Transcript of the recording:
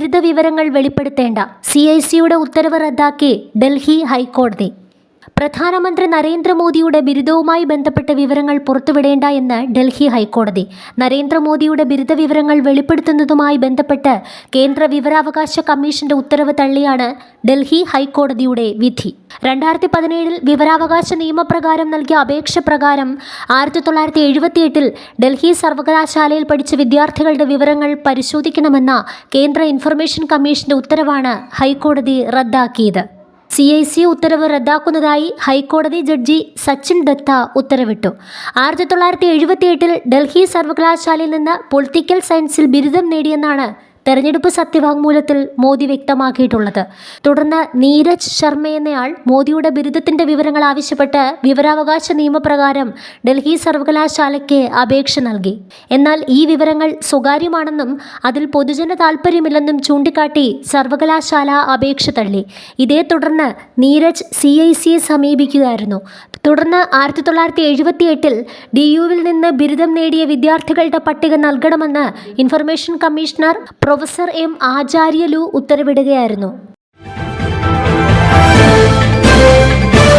ബിരുദ വിവരങ്ങൾ വെളിപ്പെടുത്തേണ്ട. C I സിയുടെ ഉത്തരവ് റദ്ദാക്കി ഡൽഹി ഹൈക്കോടതി. പ്രധാനമന്ത്രി നരേന്ദ്രമോദിയുടെ ബിരുദവുമായി ബന്ധപ്പെട്ട വിവരങ്ങൾ പുറത്തുവിടേണ്ട എന്ന് ഡൽഹി ഹൈക്കോടതി. നരേന്ദ്രമോദിയുടെ ബിരുദ വിവരങ്ങൾ വെളിപ്പെടുത്തുന്നതുമായി ബന്ധപ്പെട്ട് കേന്ദ്ര വിവരാവകാശ കമ്മീഷന്റെ ഉത്തരവ് തള്ളിയാണ് ഡൽഹി ഹൈക്കോടതിയുടെ വിധി. രണ്ടായിരത്തി പതിനേഴിൽ വിവരാവകാശ നിയമപ്രകാരം നൽകിയ അപേക്ഷ പ്രകാരം ആയിരത്തി തൊള്ളായിരത്തി എഴുപത്തിയെട്ടിൽ ഡൽഹി സർവകലാശാലയിൽ പഠിച്ച വിദ്യാർത്ഥികളുടെ വിവരങ്ങൾ പരിശോധിക്കണമെന്ന കേന്ദ്ര ഇൻഫർമേഷൻ കമ്മീഷന്റെ ഉത്തരവാണ് ഹൈക്കോടതി റദ്ദാക്കിയത്. സി ഐ സി ഉത്തരവ് റദ്ദാക്കുന്നതായി ഹൈക്കോടതി ജഡ്ജി സച്ചിൻ ദത്ത ഉത്തരവിട്ടു. ആയിരത്തി തൊള്ളായിരത്തി എഴുപത്തിയെട്ടിൽ ഡൽഹി സർവകലാശാലയിൽ നിന്ന് പൊളിറ്റിക്കൽ സയൻസിൽ ബിരുദം നേടിയെന്നാണ് തെരഞ്ഞെടുപ്പ് സത്യവാങ്മൂലത്തിൽ മോദി വ്യക്തമാക്കിയിട്ടുള്ളത്. തുടർന്ന് നീരജ് ശർമ്മ എന്നയാൾ മോദിയുടെ ബിരുദത്തിന്റെ വിവരങ്ങൾ ആവശ്യപ്പെട്ട് വിവരാവകാശ നിയമപ്രകാരം ഡൽഹി സർവകലാശാലയ്ക്ക് അപേക്ഷ നൽകി. എന്നാൽ ഈ വിവരങ്ങൾ സ്വകാര്യമാണെന്നും അതിൽ പൊതുജന താൽപ്പര്യമില്ലെന്നും ചൂണ്ടിക്കാട്ടി സർവകലാശാല അപേക്ഷ തള്ളി. ഇതേ തുടർന്ന് നീരജ് സി ഐ സിയെ സമീപിക്കുകയായിരുന്നു. തുടർന്ന് ആയിരത്തി തൊള്ളായിരത്തി എഴുപത്തി എട്ടിൽ ഡി യുവിൽ നിന്ന് ബിരുദം നേടിയ വിദ്യാർത്ഥികളുടെ പട്ടിക നൽകണമെന്ന് information commissioner professor M Acharyulu ഉത്തരവിടുകയായിരുന്നു.